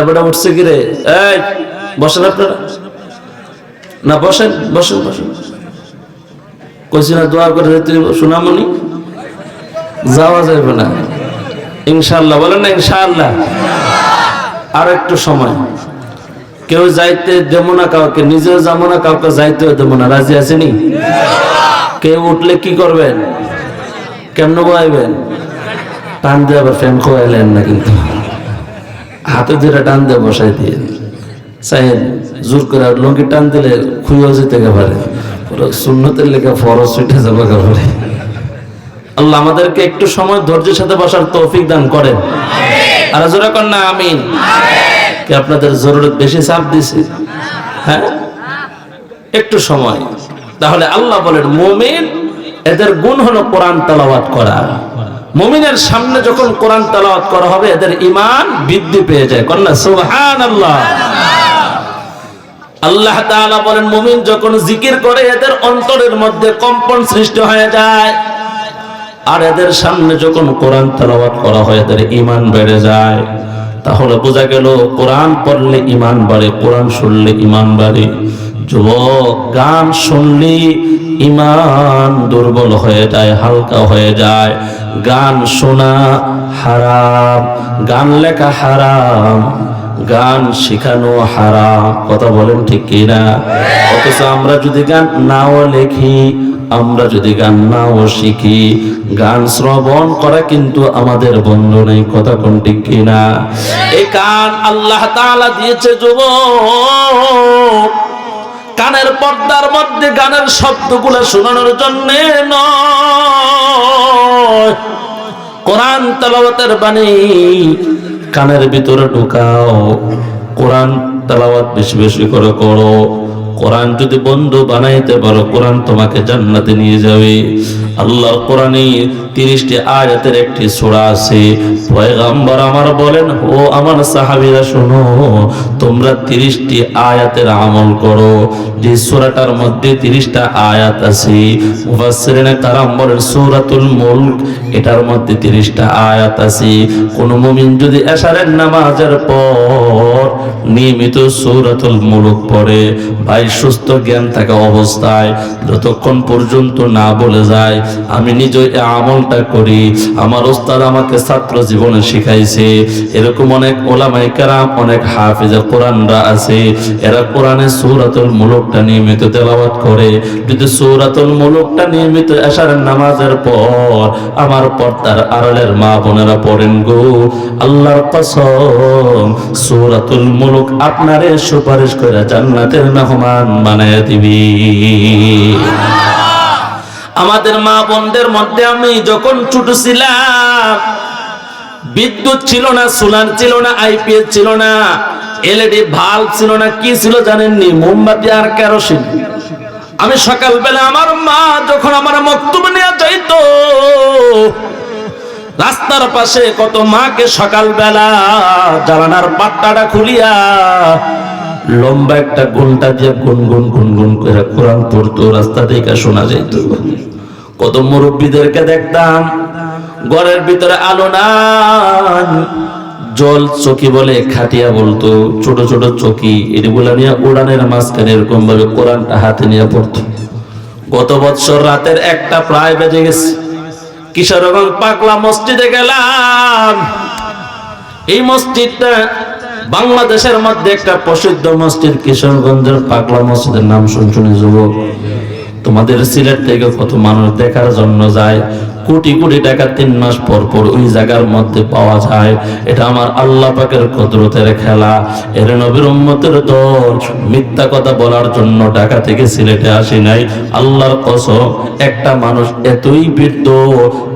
এবারে উঠছে কি রে? বসেন আপনারা। না, বসেন বসেন বসেন। কইছি না, দোয়া করে তুই সুনামনি যাওয়া যাবে না। ইনশাল্লাহ বলেন না ইনশাআল্লাহ। আর একটু সময়। কেউ যাইতে দেব না কাউকে, নিজেও যাব না, কাউকে যাইতেও দেবো না। রাজি আছেনি কেউ উঠলে কি করবেন? কেমন বয়াইবেন টান দিয়ে আবার ফ্যান খোয়াইলেন না কিন্তু। হাতে ধরে টান দিয়ে বসাই দিয়ে চাইেন জোর করে আর লঙ্কি টান দিলে খুঁয়েও যেতে পারে। পুরো শূন্যতের লেখা ফরজ ছুটে যাবে পারে আল্লাহ আমাদেরকে একটু সময় ধৈর্যের সাথে বসার তৌফিক দান করেন। আর জোরে কর না আমিন। কি আপনাদের জরুরত বেশি চাপ দিছে? হ্যাঁ? একটু সময়। তাহলে আল্লাহ বলেন মুমিন এদের গুণ হলো কোরআন তেলাওয়াত করা। মুমিনের সামনে যখন কোরআন তেলাওয়াত করা হবে, এদের ইমান বৃদ্ধি পেয়ে যায়। কন্যা সুবহানাল্লাহ। আল্লাহ তাআলা বলেন, মুমিন যখন জিকির করে, এদের অন্তরের মধ্যে কম্পন সৃষ্টি হয়ে যায়। আর এদের সামনে যখন কোরআন তেলাওয়াত করা হয়, এদের ইমান বেড়ে যায়। তাহলে বোঝা গেল, কোরআন পড়লে ইমান বাড়ে, কোরআন শুনলে ইমান বাড়ে। যুবক, গান শুনলে, ইমান দুর্বল হয়ে যায়, হালকা হয়ে যায়। গান শোনা হারাম, গান লেখা হারাম, গান শেখানো হারাম। কথা বলেন ঠিক কিনা? অথচ আমরা যদি গান নাও লেখি, আমরা যদি গান নাও শিখি, গান শ্রবণ করা কিন্তু আমাদের বন্ধ নেই। কথা কোন ঠিক কিনা? এই গান আল্লাহ তাআলা দিয়েছে যুবক। কানের পর্দার মধ্যে গানের শব্দগুলো শোনানোর জন্য নয়। কোরআন তালাওয়াতের বাণী, কানের ভিতরে ঢুকাও। কোরআন তালাওয়াত বেশি বেশি করে করো। কোরআন যদি বন্ধু বানাইতে পারো, কোরআন তোমাকে জান্নাতে নিয়ে যাবে। আল্লাহর কোরআনে তিরিশটি আয়াতের একটি সূরা আছে, পয়গাম্বর আমার বলেন, ও আমার সাহাবীরা শোনো, তোমরা তিরিশটি আয়াতের আমল করো। যে সূরাটার মধ্যে তিরিশটা আয়াত আছে, মুফাসসিরিনে কারাম বলেন সূরাতুল মুলক, এটার মধ্যে তিরিশটা আয়াত আছে। কোন মুমিন যদি এশারের নামাজের পর নিয়মিত সূরাতুল মুলক পড়ে, ভাই, সুস্থ জ্ঞান থাকা অবস্থায় যতক্ষণ পর্যন্ত না বলে যায় আমি নিজে আমলটা করি। আমার ওস্তাদ আমাকে ছাত্র জীবনে শিখাইছে। এরকম অনেক ওলামাই কারাম, অনেক হাফিজে কোরআনরা আছে। এরা কোরআনে সূরাতুল মুলকটা নিয়মিত তেলাওয়াত করে। যদি সূরাতুল মুলকটা নিয়মিত এশারের নামাজের পর আমার পর্দার আড়ালের মা বোনেরা পড়েন গো। আল্লাহর কসম, সূরাতুল মুলুক আপনারে সুপারিশ করে জান্নাতের মেহমান বানায় দিবি। আমাদের মা বোনদের মধ্যে আমি যখন ছোট ছিলাম, বিদ্যুৎ ছিল না, সোলার ছিল না আইপিএস ছিল না, এলইডি ভাল্ব ছিল না, কি ছিল জানেননি? মোমবাতি আর কেরোসিন। আমি সকালবেলা আমার মা যখন আমার মক্তব নিয়ে যাইতো, রাস্তার পাশে কত মাকে সকালবেলা জ্বালানার পাট্টাটা খুলিয়া লম্বা একটা ঘণ্টা দিয়ে গুনগুন গুনগুন করে কোরআন পড়তো, রাস্তা থেকে শোনা যেত কত মুরব্বীদেরকে দেখতাম, ঘরের ভিতরে আলো নাই, জল চকি বলে খাটিয়া বলতো, ছোট ছোট চকি, এগুলা নিয়ে উড়ানের মাঝখানে এরকম ভাবে কোরআনটা হাতে নিয়ে পড়তো। গত বছর রাতের একটা প্রায় বেজে গেছে। কিশোরগঞ্জ পাকলা মসজিদে গেলাম। এই মসজিদটা বাংলাদেশের মধ্যে একটা প্রসিদ্ধ মসজিদ কিশোরগঞ্জের পাকলা মসজিদের নাম শুনছুনি যুবক। তোমাদের সিলেট থেকে কত মানুষ দেখার জন্য যায়, কোটি কোটি টাকা তিন মাস পর পর ওই জায়গার মধ্যে পাওয়া যায়। এটা আমার আল্লাহ পাকের কদরতের খেলা। এর নবীর উম্মতের দল। মিথ্যা কথা বলার জন্য ঢাকা থেকে সিলেটে আসি নাই। আল্লাহর কসম, একটা মানুষ এতই বৃদ্ধ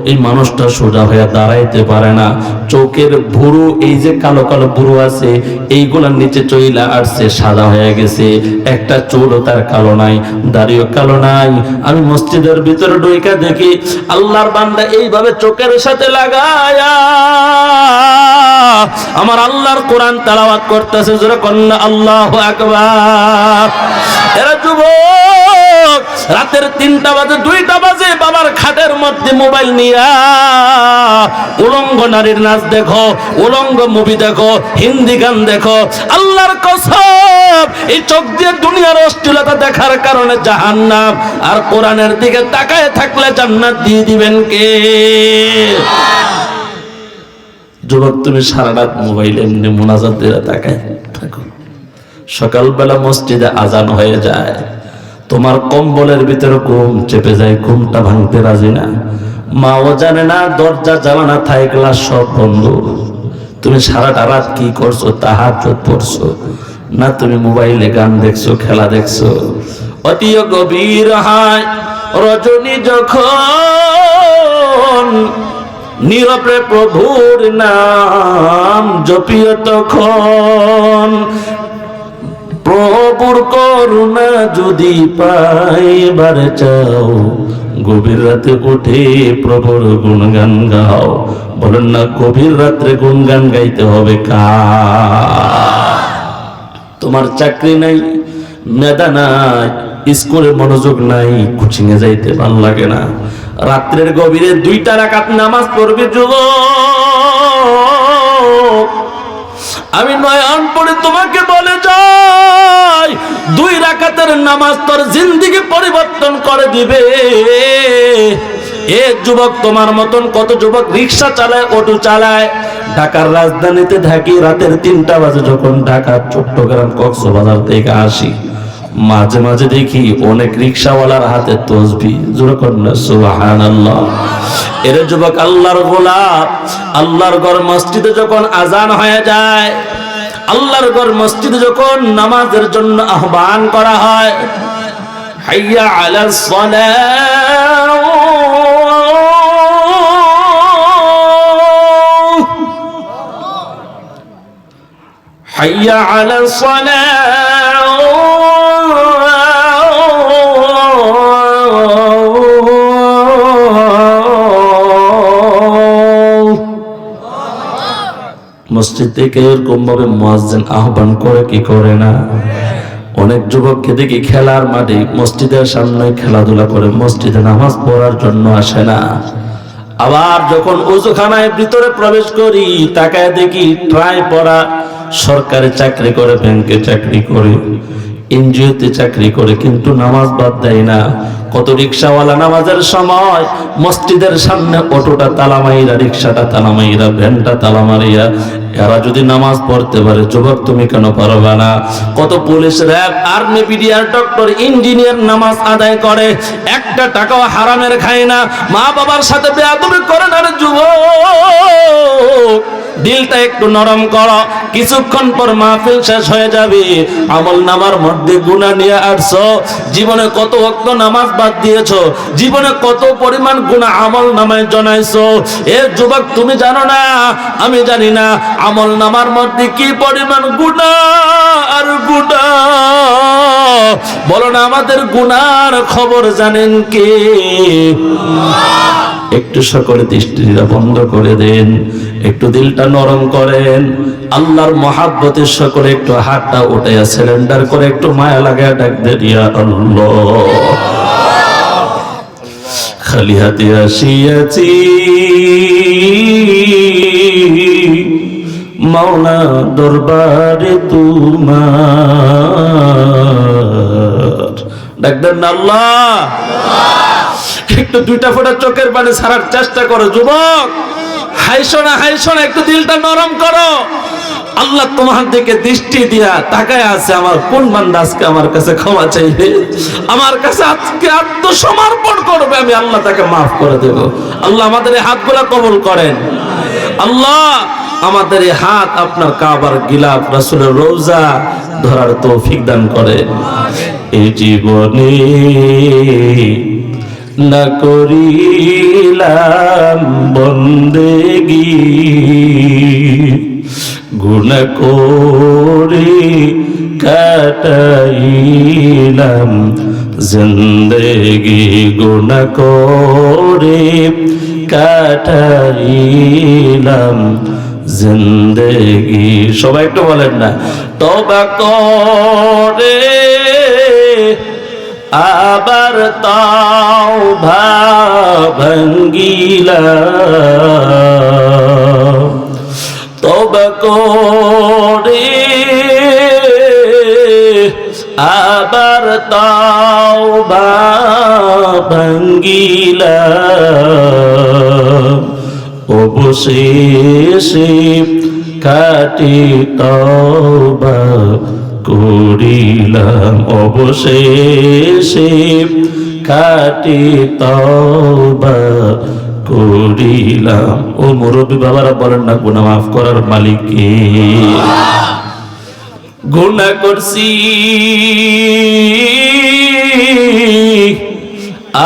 এই মানুষটা সোজা হয়ে দাঁড়াইতে পারে না। চোখের ভুরু, এই যে কালো কালো ভুরু আছে, এইগুলার নিচে চইলা আসছে, সাদা হয়ে গেছে। একটা চুলও তার কালো নাই, দাড়িও কালো নাই। আমি মসজিদের ভিতরে ঢুইকা দেখি, আল্লাহর বান্দা এইভাবে চোখের সাথে লাগায়া, আমার আল্লাহর কোরআন তালাওয়াত করতেছে, জোরে কন্যা আল্লাহ আকবার। এরা যুবক, রাতের তিনটা বাজে, দুইটা বাজে মধ্যে মোবাইল নিয়া, উলঙ্গ নারীর নাচ দেখো, উলঙ্গ মুভি দেখো, হিন্দি গান দেখো। আল্লাহর কসম, এই চোখ দিয়ে দুনিয়ার অশ্লীলতা দেখার কারণে জাহান্নাম। আর কোরআনের দিকে তাকায় থাকলে জান্নাত দিয়ে দিবেন কে? যুবক, তুমি সারা রাত মোবাইলে এমনি মোনাজাত দিয়ে তাকায় থাকো। সকালবেলা মসজিদে আজান হয়ে যায়। তোমার কম্বলের ভিতরে ঘুম চেপে যায়, ঘুমটা ভাঙতে রাজি না। মাও জানে না, দরজা জ্বালানা থাই গ্লাস সব বন্ধ। তুমি সারাটা রাত কি করছ তাহার পড়ছো? না তুমি মোবাইলে গান দেখছ, খেলা দেখছ? অতি গভীর হায়, রজনী যখন নীরবে প্রভুর নাম জপিও তখন প্রভুর করুণা যদি পাইবার চাও। গভীর রাতে উঠে প্রভুর গুণগান গাও। বলেন না, গভীর রাত্রে গুণগান গাইতে হবে কা তোমার চাকরি নাই, মেধা নাই, স্কুলে মনোযোগ নাই কোচিং এ যাইতে ভালো লাগে না। রাত্রের গভীরে দুইটা রাকাত নামাজ পড়বে যুবক। আমি নয়ন পড়ে তোমাকে বলে যাই, দুই রাকাতের নামাজ তোর জিন্দিগি পরিবর্তন করে দিবে। এ যুবক তোমার মতন কত যুবক রিক্সা চালায়, অটো চালায়, ঢাকার রাজধানীতে থাকি, রাতের তিনটা বাজে যখন ঢাকা চট্টগ্রাম কক্সবাজার থেকে আসি। মাঝে মাঝে দেখি অনেক রিক্সাওয়ালার হাতে তসবি যেরকম সুবাহান আল্লাহ এর যুবক আল্লাহর গোলাপ আল্লাহর ঘর মসজিদে যখন আজান হয়ে যায় আল্লাহর ঘর মসজিদে যখন নামাজের জন্য আহ্বান করা হয় হাইয়া আলাল সালাহ حي على الصلاة মসজিদ থেকে এরকম ভাবে মুয়াজ্জিন আহ্বান করে কি করে না? অনেক যুবককে দেখি খেলার মাঠে মসজিদের সামনে খেলাধুলা করে, মসজিদে নামাজ পড়ার জন্য আসে না। আবার যখন উজুখানায় ভিতরে প্রবেশ করি, তাকায় দেখি ট্রাই পড়া সরকারি চাকরি করে, ব্যাংকে চাকরি করে। এনজিওতে চাকরি করে, কিন্তু নামাজ বাদ দেয় না। কত রিক্সাওয়ালা নামাজের সময় মসজিদের সামনে অটোটা তালামাইরা রিক্সাটা তালামাইরা ভ্যানটা তালামারিয়া এরা যদি নামাজ পড়তে পারে যুবক তুমি কেন পারবে না? কত police RAB, army BDR doctor, engineer নামাজ আদায় করে, একটা টাকাও হারামের খায় না। মা বাবার সাথে বেয়াদবি করে না যুবক। দিলটা একটু নরম করো, কিছুক্ষণ পর মাহফিল শেষ হয়ে যাবে। আমল নামার মধ্যে গুণা নিয়ে আসছো, জীবনে কত অক্ত নামাজ বাদ দিয়েছ, জীবনে কত পরিমাণ গুণা আমল নামায় জনাইছো। এ যুবক, তুমি জানো না? আমি জানি না আমল নামার মধ্যে কি পরিমাণ গুণা আর গুণা বলো না, আমাদের গুনার খবর জানেন কে? একটু সকলে দৃষ্টিটা বন্ধ করে দেন, একটু দিলটা নরম করেন। আল্লাহর মহাব্বতের সকলে একটু হাতটা উঠে সিলিন্ডার করে একটু মায়া লাগায় ডাক দেন আল্লাহ। খালি হাতে আসিয়াছি। মাওলা দরবারে তোমার। ডাকবেন না আল্লাহ। একটু দুইটা ফোটা চোখের পানি ছাড়ার চেষ্টা করো, যুবক। হাইসো না হাইসো না, একটু দিলটা নরম করো। আল্লাহ তোমার দিকে দৃষ্টি দিয়া তাকায় আছে, আমার কোন বান্দা আজকে আমার কাছে ক্ষমা চাইবে? আমার কাছে আজকে আত্মসমর্পণ করবে, আমি আল্লাহ তাকে মাফ করে দেব। আল্লাহ আমাদের এই হাতগুলা কবল করেন। আল্লাহ আমাদের এই হাত আপনার কাবার গিলাফ রাসুলের রোজা ধরার তৌফিক দান করেন। এই জীবনে না করিলাম বন্দেগি গুণ করে কাটাইলাম জিন্দেগি গুণ করে কাটাইলাম জিন্দেগি সবাই একটু বলেন না, তবা করে আবার তাও ভাঙ্গিলা তবা করে আবার তাও ভাঙ্গিলা অবশেষে কাটি তবা করিলাম অবশেষে কাটি তবা করিলাম। ও মুরব্বী বাবারা বলেন না গুণা মাফ করার মালিক গুণা করছি।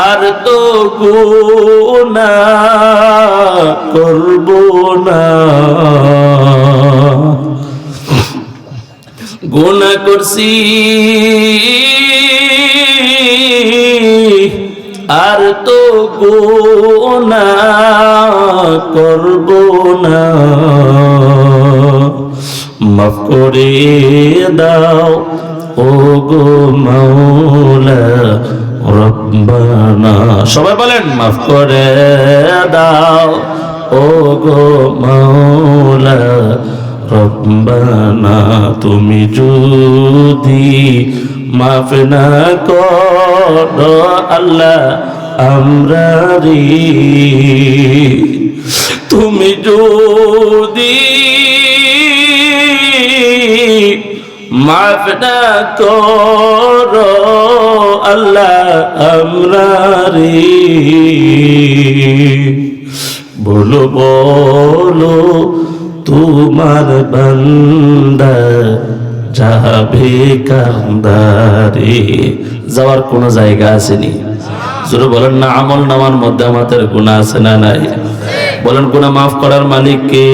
আর তো গুণা করব না। গুণা করছি। আর তো গুণা করব না। মাফ করে দাও ও গো মাওলা, রব্বানা। সবাই বলেন, মাফ করে দাও ও গো মাওলা রব্বানা, তুমি যদি মাফ না করো আল্লাহ আমরা রে তুমি যদি মাফ না করো আল্লাহ আমরা রে বলো বলো তোমার বান্দা যাবে কান্দারে যাওয়ার কোনো জায়গা আসেনি। জোরে বলেন না, আমল নামার মধ্যে আমাদের গুণা আছে না নাই? বলেন গুণা মাফ করার মালিক কে?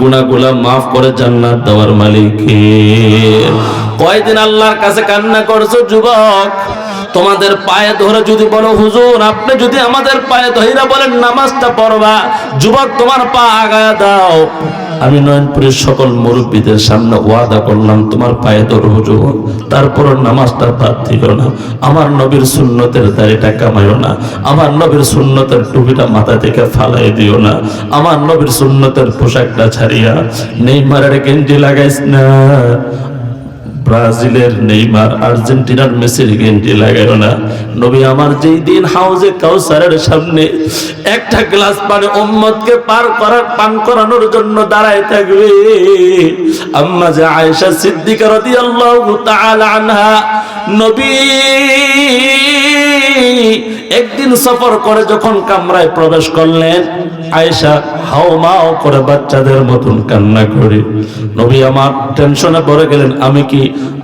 গুণাগুলা মাফ করে জান্নাত দেওয়ার মালিক কে? কয়দিন আল্লাহর কাছে কান্না করছ, যুবক? তোমাদের পায়ে ধরে যদি বলো, হুজুর, আপনি যদি আমাদের পায়ে ধরে বলেন, নামাজটা পড়বা, যুবক তোমার পা আগায় দাও। আমি নয়নপুরের সকল মুরব্বীদের সামনে ওয়াদা করলাম, তোমার পায়ে ধরবো যুবক তারপর নামাজটা বাদ দিও না। আমার নবীর সুন্নতের দাড়িটা কামাইও না। আমার নবীর সুন্নতের টুপিটা মাথা থেকে ফালাই দিও না। আমার নবীর সুন্নতের পোশাকটা ছাড়িয়া নেইমারের গেঞ্জি লাগাইস না। ব্রাজিলের নেইমার, আর্জেন্টিনার মেসির গেঞ্জি লাগাইও না। নবী, আমার যেই দিন হাউজে কাউসারের সামনে একটা গ্লাস পানি উম্মতকে পার করার, পান করানোর জন্য দাঁড়ায় থাকবে। আম্মা যে আয়েশা সিদ্দিকা রাদিয়াল্লাহু তাআলা আনহা, নবী, একদিন সফর করে যখন কামরায় প্রবেশ করলেন আয়েশা, হাও মাও করে বাচ্চাদের মতন কান্না করে। নবী আমার টেনশনে পড়ে গেলেন, আমি কি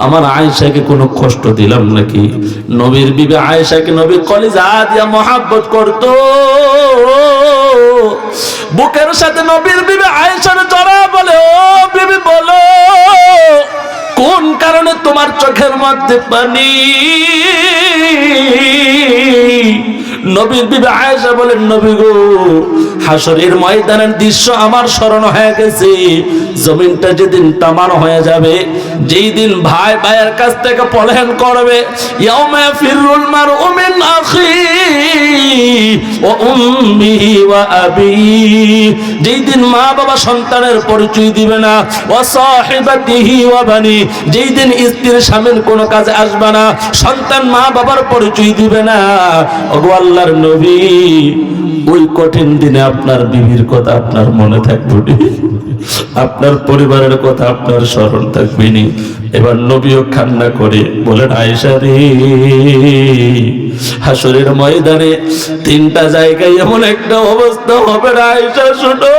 আমার আয়েশাকে কোনো কষ্ট দিলাম নাকি? নবীর বিবে আয়েশাকে নবী কলিজা দিয়া মহাব্বত করত। বুকের সাথে নবীর বিবে আয়েশার জড়া বলে, ও বিবি, বলো, কোন কারণে তোমার চোখের মধ্যে পানি? নবীর বিবে আয়েশা বলেন, নবী গো হাসরের ময়দানের দৃশ্য আমার স্মরণ হয়ে গেছে। জমিনটা যেদিন তামার হয়ে যাবে, যেই দিন ভাই ভাইয়ের কাছ থেকে পলায়ন করবে। ইয়াউমা ফিরুল মারউ মিন আখি ওয়া উম্মিহি ওয়া আবি। যেই দিন মা বাবা সন্তানের পরিচয় দিবে না, ওয়া সাহিবাতিহি ওয়া বানি। যেই দিন স্ত্রীর স্বামীর কোনো কাজে আসবে না, সন্তান মা বাবার পরিচয় দিবে না। ওগো আল্লাহর নবী। ওই কঠিন দিনে আপনার বিবির কথা আপনার মনে থাকবে আপনার পরিবারের কথা আপনার স্মরণ থাকবে নি। এবার নবীও কান্না করে বলেন, আয়েশা রে হাসরের ময়দানে তিনটা জায়গায় এমন একটা অবস্থা হবে না, আয়েশা, শুনো।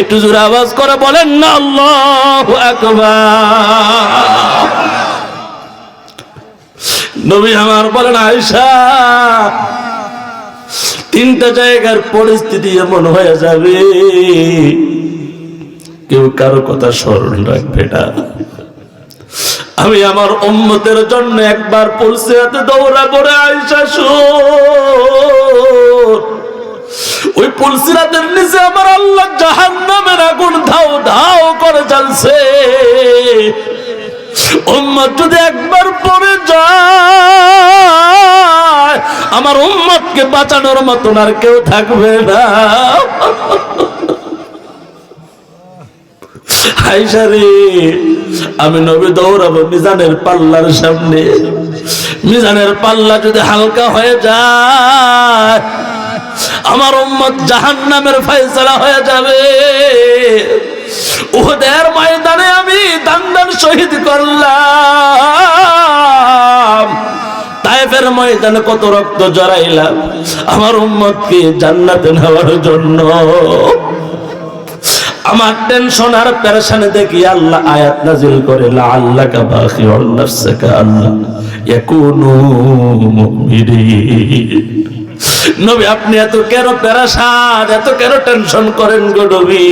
একটু জোরে আওয়াজ করে বলেন না আল্লাহ আকবার। নবী আমার বলেন আয়সা তিনটা জায়গার পরিস্থিতি এমন হয়ে যাবে। কেউ কারও কথা স্মরণ রাখবে না। আমি আমার উম্মতের জন্য একবার পলসে হাতে দৌড়া পড়ে আয়সা ওই পুলসিরাতের নিচে আমার আল্লাহ জাহান্নামের আগুন ধাও ধাও করে চলছে উম্মত যদি একবার পড়ে যায়, আমার উম্মতকে বাঁচানোর মতন আর কেউ থাকবে না। আমি নবী দৌড়াবো মিজানের পাল্লার সামনে। মিজানের পাল্লা যদি হালকা হয়ে যায়, আমার উম্মত জাহান নামের ফয়সালা হয়ে যাবে। উহুদের ময়দানে আমি শহীদ করলাম। তাইফের ময়দানে কত রক্ত জড়াইলাম। আমার জন্য। আমার টেনশন আর পেরেশানি দেখি আল্লাহ আয়াত নাজিল করে আল্লাহ কা বাকি আল্লাহ নবী, আপনি এত কেন পেরেশান, এত কেন টেনশন করেন গো নবী?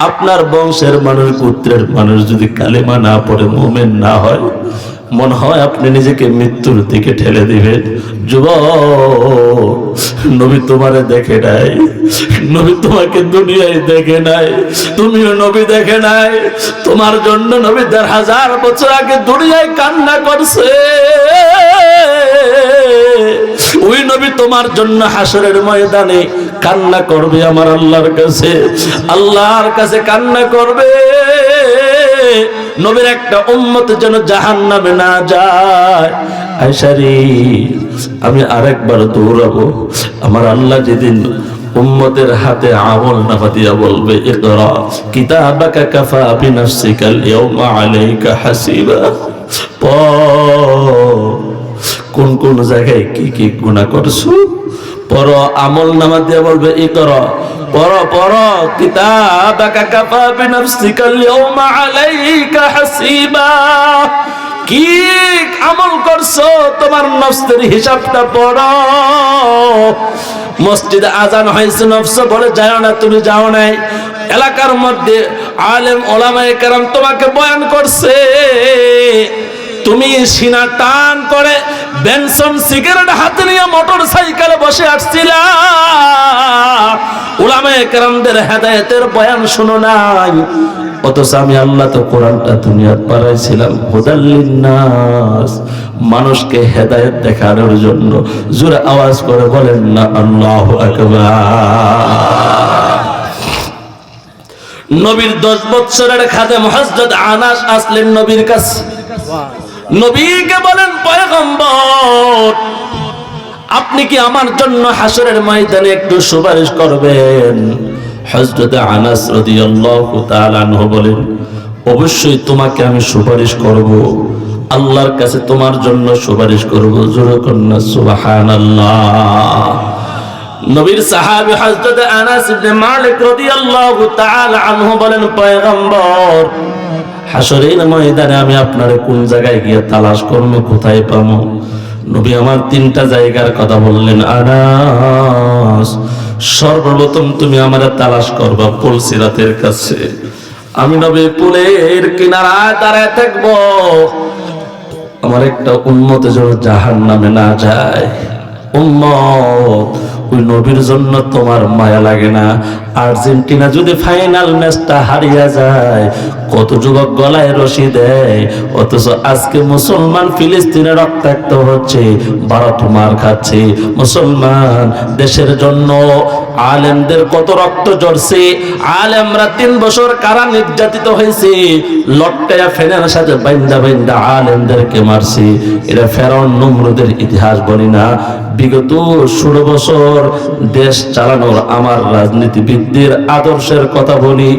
আপনার বংশের মানুষ পুত্রের মানুষ যদি কালেমা না পড়ে মোমেন না হয় মনে হয় আপনি নিজেকে মৃত্যুর দিকে ঠেলে দিবেন। যুব নবী তোমারে দেখে নাই। নবী তোমাকে দুনিয়ায় দেখে নাই। তুমিও নবী দেখে নাই। তোমার জন্য নবী দেড় হাজার বছর আগে দুনিয়ায় কান্না করছে। ওই নবী তোমার জন্য হাসরের ময়দানে কান্না করবে আমার আল্লাহর কাছে। আল্লাহর কাছে কান্না করবে। নবীর একটা উম্মত যেন জাহান নামে না যায়। আয়সারি আমি আরেকবার দৌড়াবো। আমার আল্লাহ যেদিন উম্মতের হাতে আমল নামা দিয়া বলবে, ইকরা কিতাবাকা কাফা বিনাফসিকাল ইয়াউমা আলাইকা হাসিবা। কোন কোন জায়গায় কি কি গুণা করছ? পর আমল নামা দিয়া বলবে ই পর পর কিতাবাকা কাফা বিনাফসিকাল ইয়াউমা আলাইকা হাসিবা। কি আমল করছ? তোমার নফসের হিসাবটা পড়ো। মসজিদে আজান হয়েছে, নফস বলে যাও না, তুমি যাও নাই। এলাকার মধ্যে আলেম, ওলামায়ে কেরাম তোমাকে বয়ান করছে। তুমি সিনা টান করে বেনসন সিগারেট হাতে নিয়ে মোটর সাইকেলে বসে আসছিলা। উলামায়ে কেরামদের হেদায়েতের বয়ান শুনো নাই। অথচ আমি আল্লাহ তো কোরআনটা দুনিয়াত পারাইছিলাম হুদাল্লিন নাস মানুষকে হেদায়েত দেখানোর জন্য জোরে আওয়াজ করে বলেন না, আল্লাহু আকবার। নবীর দশ বৎসরের খাদে মহাজদ আনাস আসলেন নবীর কাছে। নবীকে বলেন, পয়গম্বর, আপনি কি আমার জন্য হাসরের ময়দানে একটু সুপারিশ করবেন? হযরত আনাস রাদিয়াল্লাহু তাআলা আনহু বলেন, অবশ্যই তোমাকে আমি সুপারিশ করব। আল্লাহর কাছে তোমার জন্য সুপারিশ করব। জোরে কন্যা, সুবহানাল্লাহ। নবীর সাহাবী হযরত আনাস ইবনে মালিক রাদিয়াল্লাহু তাআলা আনহু বলেন, পয়গম্বর হাসরের ময়দানে আমি আপনারে কোন জায়গায় গিয়ে তালাশ করব, কোথায় পাবো? নবী আমার তিনটা জায়গার কথা বললেন, আনাস, সর্বপ্রথম তুমি আমার তালাশ করবা পুলসিরাতের কাছে। আমি নবী পুলের কিনারায় দাঁড়ায় থাকব। আমার একটা উন্মত যেন জাহান নামে না যায়। উম্মত ওই নবীর জন্য তোমার মায়া লাগে না। আর্জেন্টিনা যদি ফাইনাল ম্যাচটা হারিয়ে যায়, কত যুবক গলায় রশি দেয়, অথচ আজকে মুসলমান ফিলিস্তিনে রক্তাক্ত হচ্ছে, ভারত মার খাচ্ছে। মুসলমান দেশের জন্য আলেমদের কত রক্ত ঝরছে, আলেমরা তিন বছর কারা নির্যাতিত হয়েছে লটকায়া ফেনের সাথে বাইন্দা বাইন্দা আলেমদেরকে মারছে। এটা ফেরাউন নমরুদের ইতিহাস বলি না। বিগত ষোলো বছর দেশ চালানোর আমার রাজনীতিবিদদের আদর্শের কথা বলি।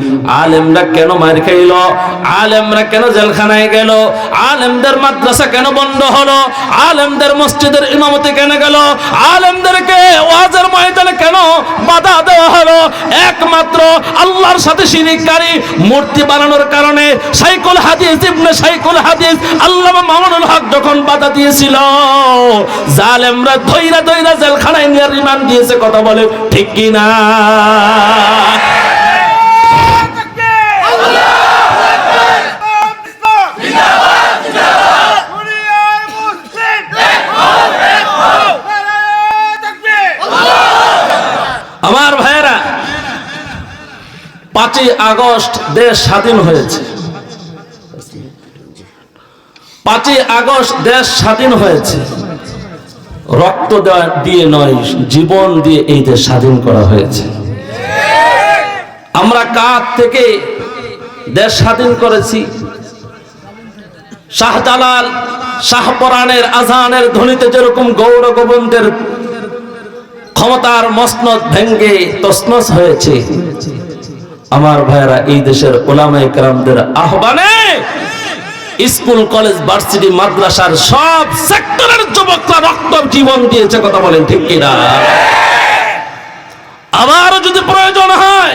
আলেমরা কেন মার খাইল? আলেমরা কেন জেলখানায় গেল? আলেমদের মাদ্রাসা কেন বন্ধ হলো? আলেমদের মসজিদের ইমামতি কেন গেল? আলেমদেরকে ওয়াজের ময়দানে কেন বাধা দেওয়া হলো? একমাত্র আল্লাহর সাথে শিরিককারী মূর্তি বানানোর কারণে সাইকুল হাদিস, ইবনে সাইকুল হাদিস, আল্লামা মামুনুল হক যখন বাধা দিয়েছিল, জালেমরা ধইরা ধইরা জেলখানায় নিয়ে রিমান্ড দিয়েছে, কথা বলে, ঠিক কি আমার ভাইয়েরা, পাঁচই আগস্ট দেশ স্বাধীন হয়েছে। পাঁচই আগস্ট দেশ স্বাধীন হয়েছে। রক্ত দিয়ে নয়, জীবন দিয়ে এই দেশ স্বাধীন করা হয়েছে। আমরা কার থেকে দেশ স্বাধীন করেছি? শাহজালাল শাহপরাণের আজানের ধ্বনিতে যেরকম গৌর গোবিন্দের ক্ষমতার মসনদ ভেঙ্গে তসনস হয়েছে। আমার ভাইরা এই দেশের ওলামাই কারামদের আহ্বানে স্কুল, কলেজ, ভার্সিটি, মাদ্রাসার সব সেক্টরের যুবকরা রক্ত জীবন দিয়েছে, কথা বলেন ঠিক কিনা? আবারও যদি প্রয়োজন হয়,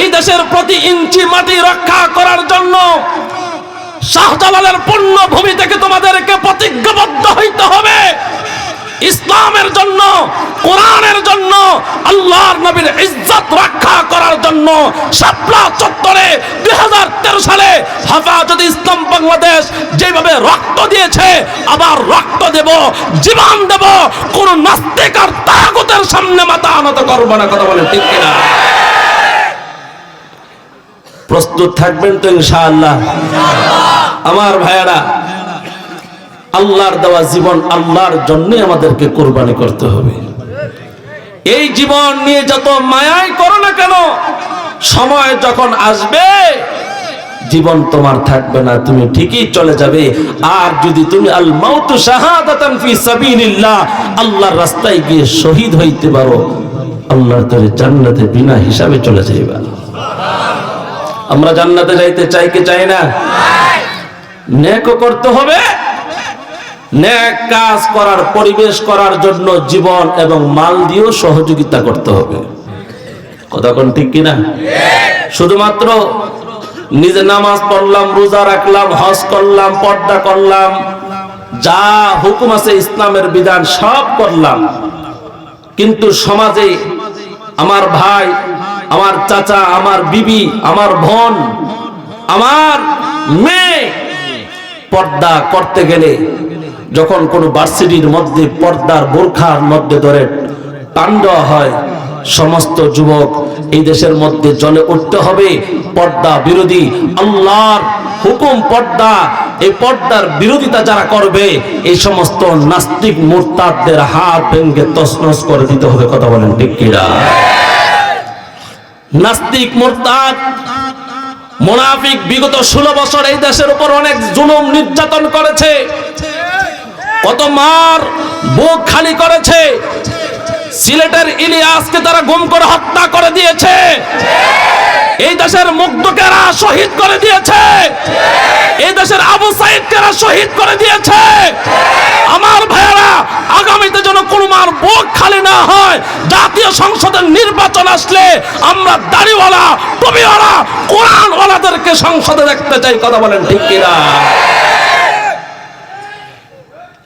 এই দেশের প্রতি ইঞ্চি মাটি রক্ষা করার জন্য শাহজালালের পূর্ণ ভূমি থেকে তোমাদেরকে প্রতিজ্ঞাবদ্ধ হইতে হবে। ইসলামের জন্য, কোরআনের জন্য, আল্লাহর নবীর ইজ্জত রক্ষা করার জন্য শাপলা চত্বরে দুই হাজার তেরো সালে হেফাজত ইসলাম বাংলাদেশ যেভাবে রক্ত দিয়েছে, আবার রক্ত দেব, জীবন দেব, কোন নাস্তিক আর তাগুতের সামনে মাথা আনত করব না, কথা বলে ঠিক কিনা? প্রস্তুত থাকবেন তো ইনশাআল্লাহ। আমার ভাইয়ারা আল্লাহর দেওয়া জীবন আল্লাহর জন্য আমাদেরকে কোরবানি করতে হবে। এই জীবন নিয়ে যত মায়াই করো না কেন, সময় যখন আসবে, জীবন তোমার থাকবে না, তুমি ঠিকই চলে যাবে। আর যদি তুমি আল মাউতু শাহাদাতান ফি সাবিলিল্লাহ, আল্লাহর রাস্তায় গিয়ে শহীদ হইতে পারো, আল্লাহর তরে জান্নাতে বিনা হিসাবে চলে যাইবা। আমরা জান্নাতে যাইতে চাই কি চাই না? নেকও করতে হবে ন্যাক কাজ করার, পরিবেশ করার জন্য জীবন এবং মাল দিয়েও সহযোগিতা করতে হবে। কথা কোন ঠিক কিনা? শুধুমাত্র নিজে নামাজ পড়লাম, রোজা রাখলাম, হজ করলাম, পর্দা করলাম, যা হুকুম আছে ইসলামের বিধান সব করলাম। কিন্তু সমাজে আমার ভাই, আমার চাচা, আমার বিবি, আমার বোন, আমার মেয়ে পর্দা করতে গেলে যখন কোনো ভার্সিটির মধ্যে পর্দার বোরখার মধ্যে ধরে টান দেওয়া হয়, সমস্ত যুবক এই দেশের মধ্যে জলে উঠতে হবে। পর্দা বিরোধী, আল্লাহর হুকুম পর্দা। এই পর্দার বিরোধিতা যারা করবে, এই সমস্ত নাস্তিক মোরতাদদের হাত ভেঙ্গে তসনস করে দিতে হবে। কথা বলেন ঠিক নাস্তিক মোরতাদ, মোনাফিক বিগত ষোলো বছর এই দেশের উপর অনেক জুলুম নির্যাতন করেছে। কত মার বুক খালি করেছে? সিলেটের ইলিয়াসকে তারা গুম করে হত্যা করে দিয়েছে। এই দেশের মুগ্ধকেরা শহীদ করে দিয়েছে। এই দেশের আবু সাইদকেরা শহীদ করে দিয়েছে। আমার ভাইয়েরা, আগামীতে যেন কোনো মার বুক খালি না হয়, জাতীয় সংসদের নির্বাচন আসলে আমরা দাড়িওয়ালা, টুপিওয়ালা, কোরআনওয়ালাদেরকে সংসদে দেখতে চাই, কথা বলেন ঠিক কিনা?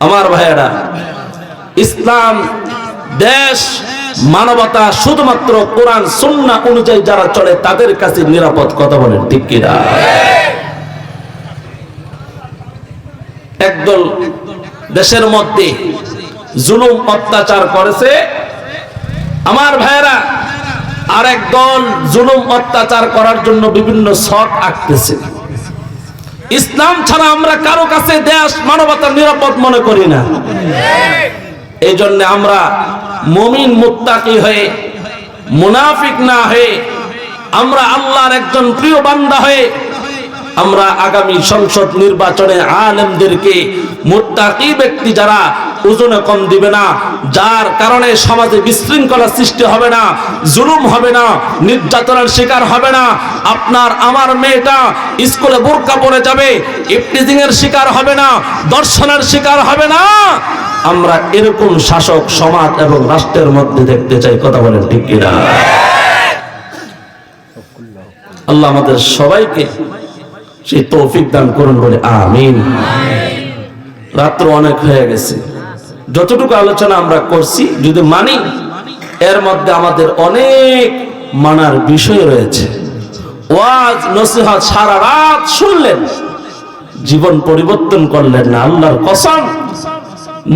আমার ভাইয়েরা, ইসলাম, দেশ, মানবতা শুধুমাত্র কোরআন সুন্না অনুযায়ী যারা চলে, তাদের কাছে নিরাপদ কথা বলেন, ঠিক কিনা? একদল দেশের মধ্যে জুলুম অত্যাচার করেছে। আমার ভাইয়েরা আর দল জুলুম অত্যাচার করার জন্য বিভিন্ন শখ আঁকতেছে। ইসলাম ছাড়া আমরা কারও কাছে দেশ মানবতার নিরাপদ মনে করি না। এই জন্য আমরা মমিন মুত্তাকি হয়ে, মুনাফিক না হয়ে, আমরা আল্লাহর একজন প্রিয় বান্দা হয়ে, আমরা আগামী সংসদ নির্বাচনে আলেমদেরকে মোত্তাকি ব্যক্তি যারা ওজনে কম দিবে না। যার কারণে সমাজে বিশৃঙ্খলা সৃষ্টি হবে না, জুলুম হবে না, নির্যাতনের শিকার হবে না। আপনার, আমার মেয়েটা স্কুলে বোরকা পরে যাবে ইফটিজিং এর শিকার হবে না, দর্শনের শিকার হবে না। আমরা এরকম শাসক সমাজ এবং রাষ্ট্রের মধ্যে দেখতে চাই, কথা বলেন ঠিক কিনা? আল্লাহ আমাদের সবাইকে সেই তৌফিক দান করুন বলে, আমিন। রাত্র অনেক হয়ে গেছে। যতটুকু আলোচনা আমরা করছি, যদি মানি, এর মধ্যে আমাদের অনেক মানার বিষয় রয়েছে। ওয়াজ, নসিহত সারা রাত শুনলেন, জীবন পরিবর্তন করলেন না, আল্লাহর কসম।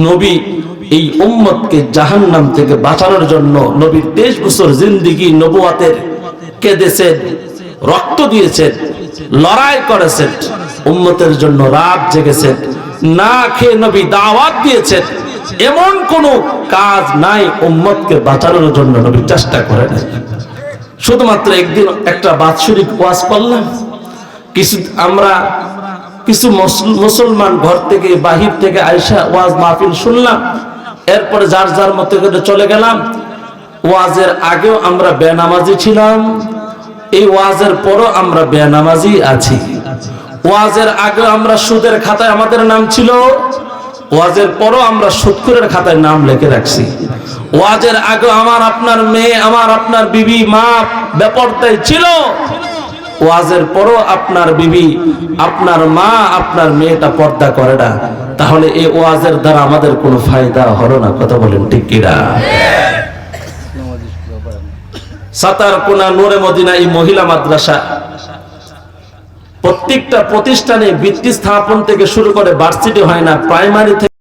নবী এই উম্মতকে জাহান্নাম থেকে বাঁচানোর জন্য নবীর তেইশ বছর জিন্দিগি নবুয়াতের কেঁদেছেন, রক্ত দিয়েছেন, লড়াই করেছেন, উম্মতের জন্য রাত জেগেছেন, না খেয়ে নবী দাওয়াত দিয়েছেন। এমন কোন কাজ নাই উম্মতকে বাঁচানোর জন্য নবী চেষ্টা করে নাই শুধুমাত্র একদিন একটা বাৎসরিক ওয়াজ করলাম কিছু আমরা কিছু মুসলমান ঘর থেকে বাহির থেকে আয়সা ওয়াজ মাহফিল শুনলাম। এরপরে যার যার মতো করে চলে গেলাম। ওয়াজের আগেও আমরা বেনামাজি ছিলাম। এই ওয়াজের পরও আমরা বেনামাজি আছি। ওয়াজের আগেও আমরা সুদের খাতায় আমাদের নাম ছিল ওয়াজের পরও আমরা সুৎকুরের খাতায় নাম লিখে রাখছি। ওয়াজের আগে আমার আপনার মেয়ে, আমার আপনার বিবি, মা ব্যাপারটাই ছিল। ওয়াজের পরও আপনার বিবি, আপনার মা, আপনার মেয়েটা পর্দা করে না। তাহলে এই ওয়াজের দ্বারা আমাদের কোনো ফায়দা হলো না, কথা বলেন ঠিক কিনা সাতার কোনা নূরে মদিনা এই মহিলা মাদ্রাসা প্রত্যেকটা প্রতিষ্ঠানে বৃত্তি স্থাপন থেকে শুরু করে ভার্সিটি হয় না প্রাইমারি থেকে